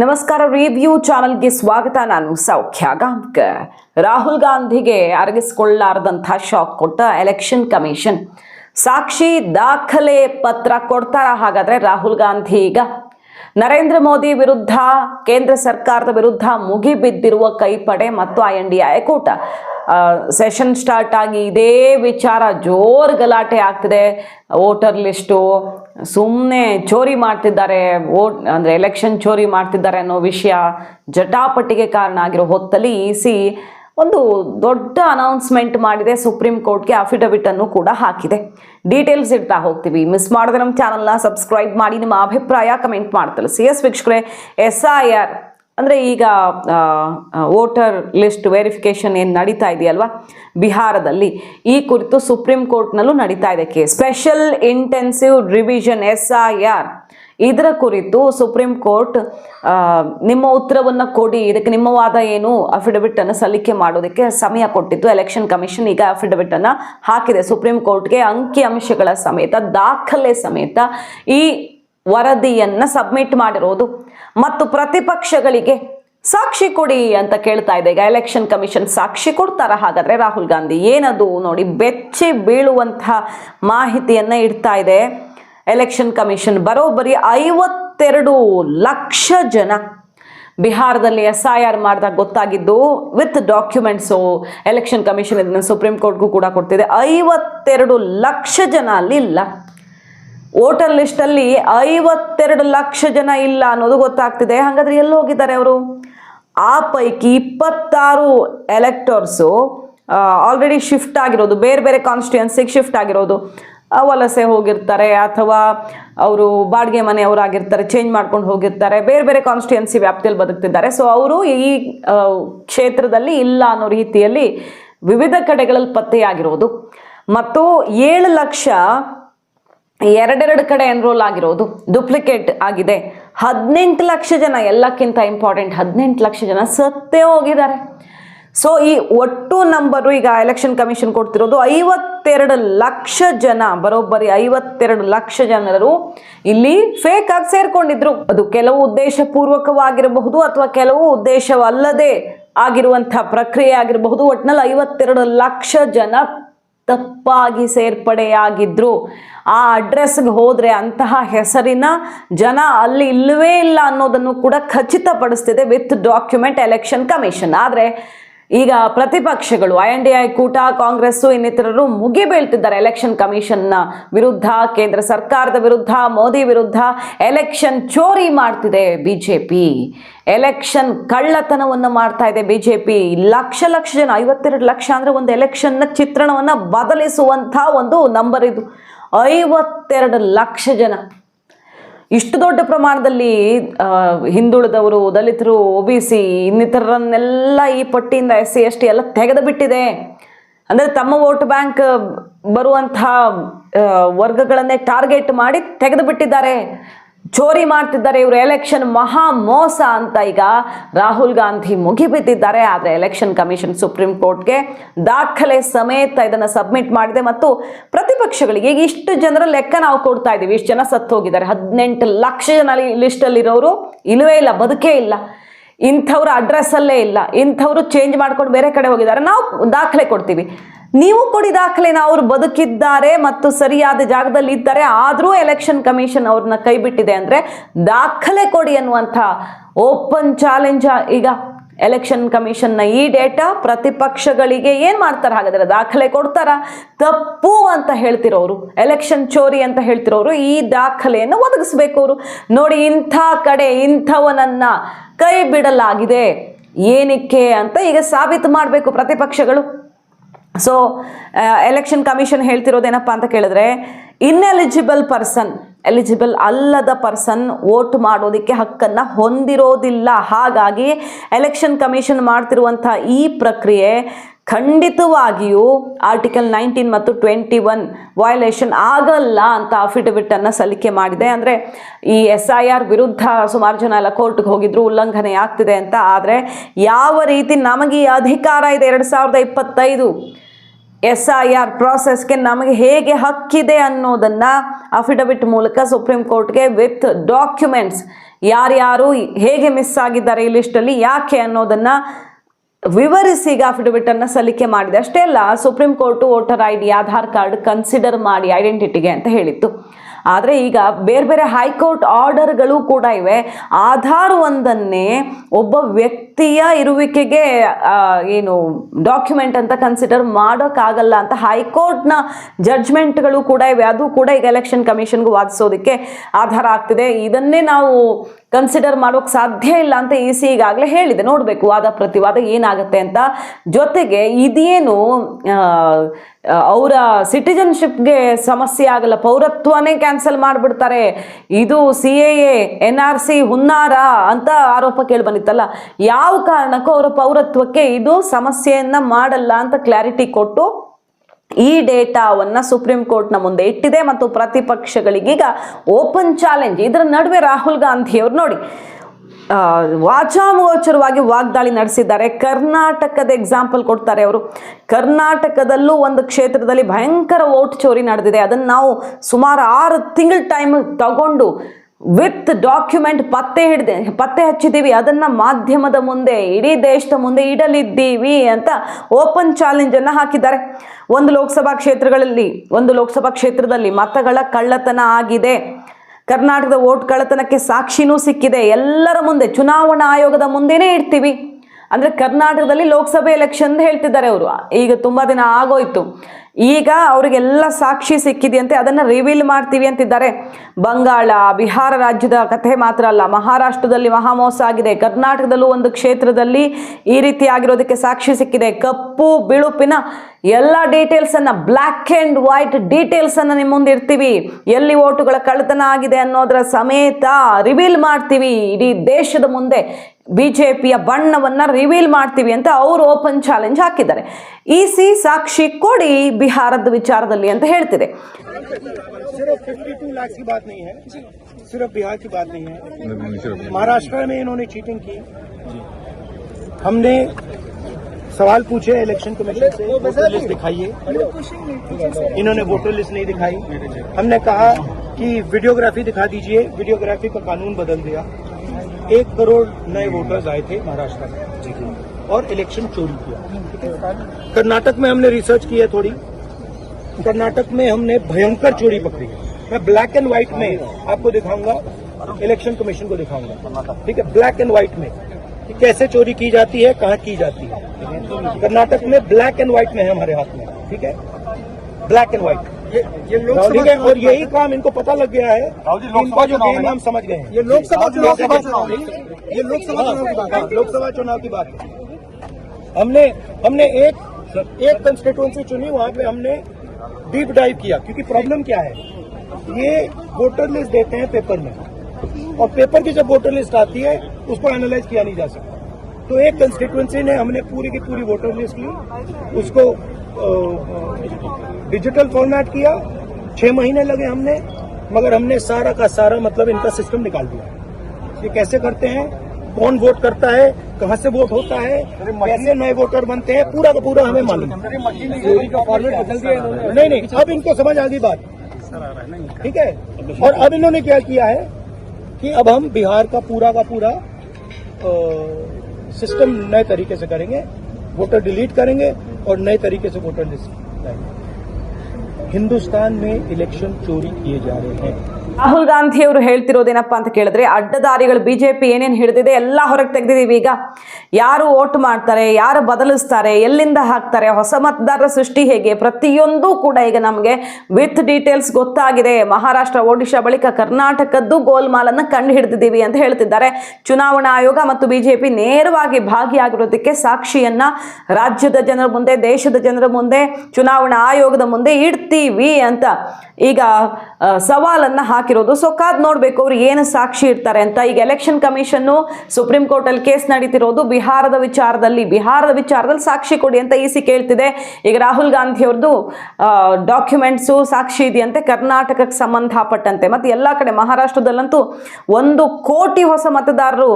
ನಮಸ್ಕಾರ ರಿವ್ಯೂ ಚಾನಲ್ಗೆ ಸ್ವಾಗತ. ನಾನು ಸೌಖ್ಯ ಗಾಂವ್ಕರ್ ರಾಹುಲ್ ಗಾಂಧಿಗೆ ಅರಗಿಸ್ಕೊಳ್ಳಾರ್ದಂಥ ಶಾಕ್ ಕೊಟ್ಟ ಎಲೆಕ್ಷನ್ ಕಮಿಷನ್. ಸಾಕ್ಷಿ ದಾಖಲೆ ಪತ್ರ ಕೊಡ್ತಾರ? ಹಾಗಾದ್ರೆ ರಾಹುಲ್ ಗಾಂಧಿ ಈಗ. ನರೇಂದ್ರ ಮೋದಿ ವಿರುದ್ಧ, ಕೇಂದ್ರ ಸರ್ಕಾರದ ವಿರುದ್ಧ ಮುಗಿಬಿದ್ದಿರುವ ಕೈಪಡೆ ಮತ್ತು ಐ ಎನ್ ಡಿ ಕೂಟ ಸೆಷನ್ ಸ್ಟಾರ್ಟ್ ಆಗಿ ಇದೇ ವಿಚಾರ ಜೋರು ಗಲಾಟೆ ಆಗ್ತಿದೆ. ವೋಟರ್ ಲಿಸ್ಟು ಸುಮ್ಮನೆ ಚೋರಿ ಮಾಡ್ತಿದ್ದಾರೆ, ವೋಟ್ ಅಂದರೆ ಎಲೆಕ್ಷನ್ ಚೋರಿ ಮಾಡ್ತಿದ್ದಾರೆ ಅನ್ನೋ ವಿಷಯ ಜಟಾಪಟಿಗೆ ಕಾರಣ ಆಗಿರೋ ಹೊತ್ತಲ್ಲಿ ಇ ಸಿ ಒಂದು ದೊಡ್ಡ ಅನೌನ್ಸ್ಮೆಂಟ್ ಮಾಡಿದೆ ಸುಪ್ರೀಂ ಕೋರ್ಟ್ಗೆ ಅಫಿಡವಿಟ್ ಅನ್ನು ಕೂಡ ಹಾಕಿದೆ. ಡೀಟೇಲ್ಸ್ ಇಡ್ತಾ ಹೋಗ್ತೀವಿ. ಮಿಸ್ ಮಾಡಿದ್ರೆ ನಮ್ಮ ಚಾನಲ್ನ ಸಬ್ಸ್ಕ್ರೈಬ್ ಮಾಡಿ, ನಿಮ್ಮ ಅಭಿಪ್ರಾಯ ಕಮೆಂಟ್ ಮಾಡ್ತಲ್ಲ ಸಿ ಎಸ್ ವೀಕ್ಷಕರೇ ಎಸ್ ಐ ಆರ್ ಅಂದರೆ ಈಗ ವೋಟರ್ ಲಿಸ್ಟ್ ವೆರಿಫಿಕೇಷನ್ ಏನು ನಡೀತಾ ಇದೆಯಲ್ವಾ? ಬಿಹಾರದಲ್ಲಿ. ಈ ಕುರಿತು ಸುಪ್ರೀಂ ಕೋರ್ಟ್ನಲ್ಲೂ ನಡೀತಾ ಇದೆ case. Special intensive revision S I R ಇದರ ಕುರಿತು ಸುಪ್ರೀಂ ಕೋರ್ಟ್ ನಿಮ್ಮ ಉತ್ತರವನ್ನು ಕೊಡಿ. ಇದಕ್ಕೆ ನಿಮ್ಮ ವಾದ ಏನು? ಅಫಿಡವಿಟ್ ಅನ್ನು ಸಲ್ಲಿಕೆ ಮಾಡೋದಕ್ಕೆ ಸಮಯ ಕೊಟ್ಟಿತ್ತು. ಎಲೆಕ್ಷನ್ ಕಮಿಷನ್ ಈಗ ಅಫಿಡವಿಟ್ ಅನ್ನ ಹಾಕಿದೆ. ಸುಪ್ರೀಂ ಕೋರ್ಟ್ಗೆ ಅಂಕಿ ಅಂಶಗಳ ಸಮೇತ, ದಾಖಲೆ ಸಮೇತ ಈ ವರದಿಯನ್ನು ಸಬ್ಮಿಟ್ ಮಾಡಿರೋದು. ಮತ್ತು ಪ್ರತಿಪಕ್ಷಗಳಿಗೆ ಸಾಕ್ಷಿ ಕೊಡಿ ಅಂತ ಕೇಳ್ತಾ ಇದೆ. ಈಗ ಎಲೆಕ್ಷನ್ ಕಮಿಷನ್ ಸಾಕ್ಷಿ ಕೊಡ್ತಾರ ಹಾಗಾದ್ರೆ ರಾಹುಲ್ ಗಾಂಧಿ? ಏನದು ನೋಡಿ, ಬೆಚ್ಚಿ ಬೀಳುವಂತಹ ಮಾಹಿತಿಯನ್ನ ಇಡ್ತಾ ಇದೆ. ಎಲೆಕ್ಷನ್ ಕಮಿಷನ್ ಬರೋಬ್ಬರಿ ಐವತ್ತೆರಡು ಲಕ್ಷ ಜನ. ಬಿಹಾರದಲ್ಲಿ ಎಸ್ ಐ ಆರ್ ಮಾಡಿದಾಗ ಗೊತ್ತಾಗಿದ್ದು ವಿತ್ ಡಾಕ್ಯುಮೆಂಟ್ಸು ಎಲೆಕ್ಷನ್ ಕಮಿಷನ್ ಇದನ್ನು ಸುಪ್ರೀಂ ಕೋರ್ಟ್ಗೂ ಕೂಡ ಕೊಡ್ತಿದೆ. ಐವತ್ತೆರಡು ಲಕ್ಷ ಜನ ಅಲ್ಲಿ ಇಲ್ಲ. ವೋಟರ್ ಲಿಸ್ಟಲ್ಲಿ ಐವತ್ತೆರಡು ಲಕ್ಷ ಜನ ಇಲ್ಲ ಅನ್ನೋದು ಗೊತ್ತಾಗ್ತಿದೆ. ಹಾಗಾದ್ರೆ ಎಲ್ಲಿ ಹೋಗಿದ್ದಾರೆ ಅವರು? ಆ ಪೈಕಿ ಇಪ್ಪತ್ತಾರು ಎಲೆಕ್ಟರ್ಸು ಆಲ್ರೆಡಿ ಶಿಫ್ಟ್ ಆಗಿರೋದು, ಬೇರೆ ಬೇರೆ ಕಾನ್ಸ್ಟಿಟ್ಯೂನ್ಸಿಗೆ ಶಿಫ್ಟ್ ಆಗಿರೋದು. ವಲಸೆ ಹೋಗಿರ್ತಾರೆ ಅಥವಾ ಅವರು ಬಾಡಿಗೆ ಮನೆಯವರಾಗಿರ್ತಾರೆ ಚೇಂಜ್ ಮಾಡ್ಕೊಂಡು ಹೋಗಿರ್ತಾರೆ, ಬೇರೆ ಬೇರೆ ಕಾನ್ಸ್ಟಿಟ್ಯೂನ್ಸಿ ವ್ಯಾಪ್ತಿಯಲ್ಲಿ ಬದುಕ್ತಿದ್ದಾರೆ. ಸೊ ಅವರು ಈ ಕ್ಷೇತ್ರದಲ್ಲಿ ಇಲ್ಲ ಅನ್ನೋ ರೀತಿಯಲ್ಲಿ ವಿವಿಧ ಕಡೆಗಳಲ್ಲಿ ಪತ್ತೆಯಾಗಿರೋದು. ಮತ್ತು ಏಳು ಲಕ್ಷ ಎರಡೆರಡು ಕಡೆ ಎನ್ರೋಲ್ ಆಗಿರೋದು ಡುಪ್ಲಿಕೇಟ್ ಆಗಿದೆ. ಹದಿನೆಂಟು ಲಕ್ಷ ಜನ, ಎಲ್ಲಕ್ಕಿಂತ ಇಂಪಾರ್ಟೆಂಟ್ ಹದಿನೆಂಟು ಲಕ್ಷ ಜನ ಸತ್ತೇ ಹೋಗಿದ್ದಾರೆ. ಸೊ ಈ ಒಟ್ಟು ನಂಬರು ಈಗ ಎಲೆಕ್ಷನ್ ಕಮಿಷನ್ ಕೊಡ್ತಿರೋದು ಐವತ್ತೆರಡು ಲಕ್ಷ ಜನ, ಬರೋಬ್ಬರಿ ಐವತ್ತೆರಡು ಲಕ್ಷ ಜನರು ಇಲ್ಲಿ ಫೇಕ್ ಆಗಿ ಸೇರ್ಕೊಂಡಿದ್ರು. ಅದು ಕೆಲವು ಉದ್ದೇಶಪೂರ್ವಕವಾಗಿರಬಹುದು ಅಥವಾ ಕೆಲವು ಉದ್ದೇಶವಲ್ಲದೆ ಆಗಿರುವಂತಹ ಪ್ರಕ್ರಿಯೆ ಆಗಿರಬಹುದು. ಒಟ್ಟಿನಲ್ಲಿ ಐವತ್ತೆರಡು ಲಕ್ಷ ಜನ ತಪ್ಪಾಗಿ ಸೇರ್ಪಡೆಯಾಗಿದ್ರು. ಆ ಅಡ್ರೆಸ್ಗೆ ಹೋದ್ರೆ ಅಂತಹ ಹೆಸರಿನ ಜನ ಅಲ್ಲಿ ಇಲ್ಲವೇ ಇಲ್ಲ ಅನ್ನೋದನ್ನು ಕೂಡ ಖಚಿತಪಡಿಸ್ತಿದೆ ವಿತ್ ಡಾಕ್ಯುಮೆಂಟ್ ಎಲೆಕ್ಷನ್ ಕಮಿಷನ್. ಆದರೆ ಈಗ ಪ್ರತಿಪಕ್ಷಗಳು, ಐ ಎನ್ ಡಿ ಐ, ಕೂಟ, ಕಾಂಗ್ರೆಸ್ಸು ಇನ್ನಿತರರು ಮುಗಿಬೀಳ್ತಿದ್ದಾರೆ. ಎಲೆಕ್ಷನ್ ಕಮಿಷನ್ನ ವಿರುದ್ಧ, ಕೇಂದ್ರ ಸರ್ಕಾರದ ವಿರುದ್ಧ, ಮೋದಿ ವಿರುದ್ಧ ಎಲೆಕ್ಷನ್ ಚೋರಿ ಮಾಡ್ತಿದೆ ಬಿಜೆಪಿ. ಎಲೆಕ್ಷನ್ ಕಳ್ಳತನವನ್ನು ಮಾಡ್ತಾ ಇದೆ ಬಿಜೆಪಿ. ಲಕ್ಷ ಲಕ್ಷ ಜನ, ಐವತ್ತೆರಡು ಲಕ್ಷ ಅಂದರೆ ಒಂದು ಎಲೆಕ್ಷನ್ನ ಚಿತ್ರಣವನ್ನು ಬದಲಿಸುವಂಥ ಒಂದು ನಂಬರ್ ಇದು. ಐವತ್ತೆರಡು ಲಕ್ಷ ಜನ. ಇಷ್ಟು ದೊಡ್ಡ ಪ್ರಮಾಣದಲ್ಲಿ ಹಿಂದುಳಿದವರು, ದಲಿತರು, ಒ ಬಿ ಸಿ ಇನ್ನಿತರನ್ನೆಲ್ಲ ಈ ಪಟ್ಟಿಯಿಂದ ಎಸ್ ಸಿ, ಎಸ್ ಟಿ ಎಲ್ಲ ತೆಗೆದು ಬಿಟ್ಟಿದೆ ಅಂದರೆ ತಮ್ಮ ವೋಟ್ ಬ್ಯಾಂಕ್ ಬರುವಂತಹ ವರ್ಗಗಳನ್ನೇ ಟಾರ್ಗೆಟ್ ಮಾಡಿ ತೆಗೆದು ಬಿಟ್ಟಿದ್ದಾರೆ ಚೋರಿ ಮಾಡ್ತಿದ್ದಾರೆ, ಇವರು ಎಲೆಕ್ಷನ್ ಮಹಾ ಮೋಸ ಅಂತ ಈಗ ರಾಹುಲ್ ಗಾಂಧಿ ಮುಗಿಬಿದ್ದಿದ್ದಾರೆ. ಆದರೆ ಎಲೆಕ್ಷನ್ ಕಮಿಷನ್ ಸುಪ್ರೀಂ ಕೋರ್ಟ್ಗೆ ದಾಖಲೆ ಸಮೇತ ಇದನ್ನು ಸಬ್ಮಿಟ್ ಮಾಡಿದೆ ಮತ್ತು ಪ್ರತಿಪಕ್ಷಗಳಿಗೆ ಈಗ ಇಷ್ಟು ಜನರ ಲೆಕ್ಕ ನಾವು ಕೊಡ್ತಾ ಇದ್ದೀವಿ. ಇಷ್ಟು ಜನ ಸತ್ತು ಹೋಗಿದ್ದಾರೆ. ಹದಿನೆಂಟು ಲಕ್ಷ ಜನ ಲಿಸ್ಟಲ್ಲಿರೋರು ಇಲ್ಲವೇ ಇಲ್ಲ, ಬದುಕೇ ಇಲ್ಲ. ಇಂಥವ್ರ ಅಡ್ರೆಸ್ಸಲ್ಲೇ ಇಲ್ಲ. ಇಂಥವ್ರು ಚೇಂಜ್ ಮಾಡ್ಕೊಂಡು ಬೇರೆ ಕಡೆ ಹೋಗಿದ್ದಾರೆ. ನಾವು ದಾಖಲೆ ಕೊಡ್ತೀವಿ. ನೀವು ಕೊಡಿ ದಾಖಲೆನ ಅವರು ಬದುಕಿದ್ದಾರೆ ಮತ್ತು ಸರಿಯಾದ ಜಾಗದಲ್ಲಿ ಇದ್ದಾರೆ, ಆದರೂ ಎಲೆಕ್ಷನ್ ಕಮಿಷನ್ ಅವ್ರನ್ನ ಕೈ ಬಿಟ್ಟಿದೆ ಅಂದರೆ ದಾಖಲೆ ಕೊಡಿ ಅನ್ನುವಂಥ ಓಪನ್ ಚಾಲೆಂಜ್ ಈಗ ಎಲೆಕ್ಷನ್ ಕಮಿಷನ್ನ ಈ ಡೇಟಾ ಪ್ರತಿಪಕ್ಷಗಳಿಗೆ ಏನು ಮಾಡ್ತಾರೆ? ಹಾಗಾದರೆ ದಾಖಲೆ ಕೊಡ್ತಾರ? ತಪ್ಪು ಅಂತ ಹೇಳ್ತಿರೋರು ಎಲೆಕ್ಷನ್ ಚೋರಿ ಅಂತ ಹೇಳ್ತಿರೋರು ಈ ದಾಖಲೆಯನ್ನು ಒದಗಿಸ್ಬೇಕು ಅವರು. ನೋಡಿ, ಇಂಥ ಕಡೆ ಇಂಥವನನ್ನು ಕೈ ಬಿಡಲಾಗಿದೆ. ಏನಕ್ಕೆ ಅಂತ ಈಗ ಸಾಬೀತು ಮಾಡಬೇಕು ಪ್ರತಿಪಕ್ಷಗಳು. ಸೊ ಎಲೆಕ್ಷನ್ ಕಮಿಷನ್ ಹೇಳ್ತಿರೋದೇನಪ್ಪ ಅಂತ ಕೇಳಿದ್ರೆ ಇನ್ಎಲಿಜಿಬಲ್ ಪರ್ಸನ್ ಎಲಿಜಿಬಲ್ ಅಲ್ಲದ ಪರ್ಸನ್ ವೋಟ್ ಮಾಡೋದಕ್ಕೆ ಹಕ್ಕನ್ನು ಹೊಂದಿರೋದಿಲ್ಲ. ಹಾಗಾಗಿ ಎಲೆಕ್ಷನ್ ಕಮಿಷನ್ ಮಾಡ್ತಿರುವಂಥ ಈ ಪ್ರಕ್ರಿಯೆ ಖಂಡಿತವಾಗಿಯೂ ಆರ್ಟಿಕಲ್ ನೈನ್ಟೀನ್ ಮತ್ತು ಟ್ವೆಂಟಿ ಒನ್ ವಯಲೇಷನ್ ಆಗಲ್ಲ ಅಂತ ಅಫಿಡವಿಟ್ ಅನ್ನು ಸಲ್ಲಿಕೆ ಮಾಡಿದೆ. ಅಂದರೆ ಈ ಎಸ್ ಐ ಆರ್ ವಿರುದ್ಧ ಸುಮಾರು ಜನ ಎಲ್ಲ ಕೋರ್ಟ್ಗೆ ಹೋಗಿದ್ರು, ಉಲ್ಲಂಘನೆ ಆಗ್ತಿದೆ ಅಂತ. ಆದರೆ ಯಾವ ರೀತಿ ನಮಗೆ ಅಧಿಕಾರ ಇದೆ? ಎರಡು ಸಾವಿರದ ಇಪ್ಪತ್ತೈದು ಎಸ್ ಐ ಆರ್ ಪ್ರಾಸೆಸ್ಗೆ ನಮಗೆ ಹೇಗೆ ಹಕ್ಕಿದೆ ಅನ್ನೋದನ್ನ ಅಫಿಡವಿಟ್ ಮೂಲಕ ಸುಪ್ರೀಂ ಕೋರ್ಟ್ಗೆ ವಿತ್ ಡಾಕ್ಯುಮೆಂಟ್ಸ್ ಯಾರ್ಯಾರು ಹೇಗೆ ಮಿಸ್ ಆಗಿದ್ದಾರೆ ಈ ಲಿಸ್ಟಲ್ಲಿ ಯಾಕೆ ಅನ್ನೋದನ್ನ ವಿವರಿಸಿ ಈಗ ಅಫಿಡವಿಟನ್ನು ಸಲ್ಲಿಕೆ ಮಾಡಿದೆ. ಅಷ್ಟೇ ಅಲ್ಲ supreme court voter I Aadhaar card consider ಮಾಡಿ ಐಡೆಂಟಿಟಿಗೆ ಅಂತ ಹೇಳಿತ್ತು. ಆದರೆ ಈಗ ಬೇರೆ ಬೇರೆ ಹೈಕೋರ್ಟ್ ಆರ್ಡರ್ಗಳು ಕೂಡ ಇವೆ. ಆಧಾರ್ ಒಂದನ್ನೇ ಒಬ್ಬ ವ್ಯಕ್ತಿಯ ಇರುವಿಕೆಗೆ ಏನು ಡಾಕ್ಯುಮೆಂಟ್ ಅಂತ ಕನ್ಸಿಡರ್ ಮಾಡೋಕ್ಕಾಗಲ್ಲ ಅಂತ ಹೈಕೋರ್ಟ್ನ ಜಡ್ಜ್ಮೆಂಟ್ಗಳು ಕೂಡ ಇವೆ. ಅದು ಕೂಡ ಈಗ ಎಲೆಕ್ಷನ್ ಕಮಿಷನ್ಗೂ ವಾದಿಸೋದಕ್ಕೆ ಆಧಾರ ಆಗ್ತಿದೆ. ಇದನ್ನೇ ನಾವು ಕನ್ಸಿಡರ್ ಮಾಡೋಕ್ಕೆ ಸಾಧ್ಯ ಇಲ್ಲ ಅಂತ ಇ ಸಿ ಈಗಾಗಲೇ ಹೇಳಿದೆ. ನೋಡಬೇಕು ವಾದ ಪ್ರತಿವಾದ ಏನಾಗುತ್ತೆ ಅಂತ. ಜೊತೆಗೆ ಇದೇನು ಅವರ ಸಿಟಿಜನ್ಶಿಪ್ಗೆ ಸಮಸ್ಯೆ ಆಗಲ್ಲ. ಪೌರತ್ವನೇ ಕ್ಯಾನ್ಸಲ್ ಮಾಡಿಬಿಡ್ತಾರೆ. ಇದು C A N R C ಹುನ್ನಾರ ಅಂತ ಆರೋಪ ಕೇಳಿ ಬಂದಿತ್ತಲ್ಲ. ಯಾವ ಕಾರಣಕ್ಕೂ ಅವರ ಪೌರತ್ವಕ್ಕೆ ಇದು ಸಮಸ್ಯೆಯನ್ನ ಮಾಡಲ್ಲ ಅಂತ ಕ್ಲಾರಿಟಿ ಕೊಟ್ಟು ಈ ಡೇಟಾವನ್ನ ಸುಪ್ರೀಂ ಕೋರ್ಟ್ನ ಮುಂದೆ ಇಟ್ಟಿದೆ. ಮತ್ತು ಪ್ರತಿಪಕ್ಷಗಳಿಗೀಗ ಓಪನ್ ಚಾಲೆಂಜ್ ಇದರ ನಡುವೆ ರಾಹುಲ್ ಗಾಂಧಿ ಅವರು ನೋಡಿ ವಾಚಾಮಗೋಚರವಾಗಿ ವಾಗ್ದಾಳಿ ನಡೆಸಿದ್ದಾರೆ. ಕರ್ನಾಟಕದ ಎಕ್ಸಾಂಪಲ್ ಕೊಡ್ತಾರೆ ಅವರು. ಕರ್ನಾಟಕದಲ್ಲೂ ಒಂದು ಕ್ಷೇತ್ರದಲ್ಲಿ ಭಯಂಕರ ವೋಟ್ ಚೋರಿ ನಡೆದಿದೆ. ಅದನ್ನು ನಾವು ಸುಮಾರು ಆರು ತಿಂಗಳ ಟೈಮ್ ತಗೊಂಡು ವಿತ್ ಡಾಕ್ಯುಮೆಂಟ್ ಪತ್ತೆ ಹಿಡ್ದೆ, ಪತ್ತೆ ಹಚ್ಚಿದ್ದೀವಿ. ಅದನ್ನ ಮಾಧ್ಯಮದ ಮುಂದೆ, ಇಡೀ ದೇಶದ ಮುಂದೆ ಇಡಲಿದ್ದೀವಿ ಅಂತ ಓಪನ್ ಚಾಲೆಂಜ್ ಅನ್ನ ಹಾಕಿದ್ದಾರೆ. ಒಂದು ಲೋಕಸಭಾ ಕ್ಷೇತ್ರಗಳಲ್ಲಿ, ಒಂದು ಲೋಕಸಭಾ ಕ್ಷೇತ್ರದಲ್ಲಿ ಮತಗಳ ಕಳ್ಳತನ ಆಗಿದೆ. ಕರ್ನಾಟಕದ ವೋಟ್ ಕಳ್ಳತನಕ್ಕೆ ಸಾಕ್ಷಿನೂ ಸಿಕ್ಕಿದೆ. ಎಲ್ಲರ ಮುಂದೆ ಚುನಾವಣಾ ಆಯೋಗದ ಮುಂದೆನೇ ಇಡ್ತೀವಿ ಅಂದ್ರೆ ಕರ್ನಾಟಕದಲ್ಲಿ ಲೋಕಸಭೆ ಎಲೆಕ್ಷನ್ ಹೇಳ್ತಿದ್ದಾರೆ ಅವರು. ಈಗ ತುಂಬಾ ದಿನ ಆಗೋಯ್ತು. ಈಗ ಅವರಿಗೆಲ್ಲ ಸಾಕ್ಷಿ ಸಿಕ್ಕಿದೆಯಂತೆ, ಅದನ್ನ ರಿವೀಲ್ ಮಾಡ್ತೀವಿ ಅಂತಿದ್ದಾರೆ. ಬಂಗಾಳ, ಬಿಹಾರ ರಾಜ್ಯದ ಕಥೆ ಮಾತ್ರ ಅಲ್ಲ, ಮಹಾರಾಷ್ಟ್ರದಲ್ಲಿ ಮಹಾಮೋಸ ಆಗಿದೆ. ಕರ್ನಾಟಕದಲ್ಲೂ ಒಂದು ಕ್ಷೇತ್ರದಲ್ಲಿ ಈ ರೀತಿ ಆಗಿರೋದಕ್ಕೆ ಸಾಕ್ಷಿ ಸಿಕ್ಕಿದೆ. ಕಪ್ಪು, ಬಿಳುಪಿನ ಎಲ್ಲ ಡೀಟೇಲ್ಸ್ ಅನ್ನ ಬ್ಲ್ಯಾಕ್ ಆ್ಯಂಡ್ ವೈಟ್ ಡೀಟೇಲ್ಸ್ ಅನ್ನ ನಿಮ್ಮ ಮುಂದೆ ಇರ್ತೀವಿ. ಎಲ್ಲಿ ಓಟುಗಳ ಕಳ್ಳತನ ಆಗಿದೆ ಅನ್ನೋದರ ಸಮೇತ ರಿವೀಲ್ ಮಾಡ್ತೀವಿ. ಇಡೀ ದೇಶದ ಮುಂದೆ ಬಿಜೆಪಿಯ ಬಣ್ಣವನ್ನ ರಿವೀಲ್ ಮಾಡ್ತೀವಿ ಅಂತ ಅವರು ಓಪನ್ ಚಾಲೆಂಜ್ ಹಾಕಿದ್ದಾರೆ ಇ ಸಿ ಸಾಕ್ಷಿ ಕೊಡಿ ಬಿಹಾರದ ವಿಚಾರದಲ್ಲಿ ಅಂತ ಹೇಳ್ತಿದೆ सिर्फ 52 लाख की बात नहीं है सिर्फ बिहार की बात नहीं है महाराष्ट्र में इन्होंने चीटिंग की हमने सवाल पूछे इलेक्शन कमीशन से वोटर लिस्ट दिखाइए इन्होंने वोटर लिस्ट नहीं दिखाई हमने कहा कि वीडियोग्राफी दिखा दीजिए वीडियोग्राफी का कानून बदल दिया एक करोड़ नए वोटर्स आए थे महाराष्ट्र में। और इलेक्शन चोरी किया। कर्नाटक में हमने रिसर्च की है थोड़ी। कर्नाटक में हमने भयंकर चोरी पकड़ी है। मैं ब्लैक एंड व्हाइट में आपको दिखाऊँगा इलेक्शन कमीशन को दिखाऊँगा। ठीक है ब्लैक एंड व्हाइट में कि कैसे चोरी की जाती है कहाँ की जाती है। कर्नाटक में ब्लैक एंड व्हाइट में है हमारे हाथ में। ठीक है? ब्लैक एंड व्हाइट ये ये ठीक लोकसभा और यही काम इनको पता लग गया है इनका जो गेम हम समझ गए हैं। ये लोकसभा चुनाव की बात चुनाव ये लोकसभा चुनाव की बात है। हाँ, लोकसभा चुनाव की बात है। हमने हमने एक एक कंस्टिट्यूंसी चुनी वहाँ पे हमने डीप डाइव किया क्योंकि प्रॉब्लम क्या है? ये वोटर लिस्ट देते हैं पेपर में। और पेपर की जब वोटर लिस्ट आती है उसको एनालाइज किया नहीं जा सकता। तो एक कंस्टिट्यूंसी ने हमने पूरी की पूरी वोटर लिस्ट ली उसको डिजिटल फॉर्मेट किया। छह महीने लगे हमने मगर हमने सारा का सारा मतलब इनका सिस्टम निकाल दिया। ये कैसे करते हैं? कौन वोट करता है? कहाँ से वोट होता है? कैसे नए वोटर बनते हैं? पूरा का पूरा हमें मालूम। नहीं नहीं अब इनको समझ आ गई बात। ठीक है? और अब इन्होंने क्या किया है कि अब हम बिहार का पूरा का पूरा सिस्टम नए तरीके से करेंगे। वोटर डिलीट करेंगे और नए तरीके से वोटर लिस्ट लाएँगे। हिंदुस्तान में इलेक्शन चोरी किए जा रहे हैं। ರಾಹುಲ್ ಗಾಂಧಿ ಅವರು ಹೇಳ್ತಿರೋದೇನಪ್ಪ ಅಂತ ಕೇಳಿದ್ರೆ, ಅಡ್ಡದಾರಿಗಳು ಬಿಜೆಪಿ ಏನೇನು ಹಿಡಿದಿದೆ ಎಲ್ಲ ಹೊರಗೆ ತೆಗೆದಿದ್ದೀವಿ ಈಗ ಯಾರು ಓಟ್ ಮಾಡ್ತಾರೆ, ಯಾರು ಬದಲಿಸ್ತಾರೆ, ಎಲ್ಲಿಂದ ಹಾಕ್ತಾರೆ, ಹೊಸ ಮತದಾರರ ಸೃಷ್ಟಿ ಹೇಗೆ, ಪ್ರತಿಯೊಂದು ಕೂಡ ಈಗ ನಮಗೆ ವಿತ್ ಡೀಟೇಲ್ಸ್ ಗೊತ್ತಾಗಿದೆ. ಮಹಾರಾಷ್ಟ್ರ, ಒಡಿಶಾ ಬಳಿಕ ಕರ್ನಾಟಕದ್ದು ಗೋಲ್ಮಾಲನ್ನು ಕಂಡು ಹಿಡಿದಿದ್ದೀವಿ ಅಂತ ಹೇಳ್ತಿದ್ದಾರೆ. ಚುನಾವಣಾ ಆಯೋಗ ಮತ್ತು ಬಿಜೆಪಿ ನೇರವಾಗಿ ಭಾಗಿಯಾಗಿರೋದಕ್ಕೆ ಸಾಕ್ಷಿಯನ್ನ ರಾಜ್ಯದ ಜನರ ಮುಂದೆ, ದೇಶದ ಜನರ ಮುಂದೆ, ಚುನಾವಣಾ ಆಯೋಗದ ಮುಂದೆ ಇಡ್ತೀವಿ ಅಂತ ಈಗ ಸವಾಲನ್ನು ಸವಾಲನ್ನ ಹಾಕಿರೋದು. ಸೊ ಕಾದ್ ನೋಡ್ಬೇಕು ಅವ್ರು ಏನು ಸಾಕ್ಷಿ ಇರ್ತಾರೆ ಅಂತ. ಈಗ ಎಲೆಕ್ಷನ್ ಕಮಿಷನ್ ಸುಪ್ರೀಂ ಕೋರ್ಟ್ ಅಲ್ಲಿ ಕೇಸ್ ನಡೀತಿರೋದು. ಬಿಹಾರದ ವಿಚಾರದಲ್ಲಿ ಬಿಹಾರದ ವಿಚಾರದಲ್ಲಿ ಸಾಕ್ಷಿ ಕೊಡಿ ಅಂತ ಇಸಿ ಕೇಳ್ತಿದೆ. ಈಗ ರಾಹುಲ್ ಗಾಂಧಿ ಅವ್ರದ್ದು ಡಾಕ್ಯುಮೆಂಟ್ಸು ಸಾಕ್ಷಿ ಇದೆಯಂತೆ. ಕರ್ನಾಟಕಕ್ಕೆ ಸಂಬಂಧಪಟ್ಟಂತೆ. ಮತ್ತೆ ಎಲ್ಲಾ ಕಡೆ ಮಹಾರಾಷ್ಟ್ರದಲ್ಲಂತೂ ಒಂದು ಕೋಟಿ ಹೊಸ ಮತದಾರರು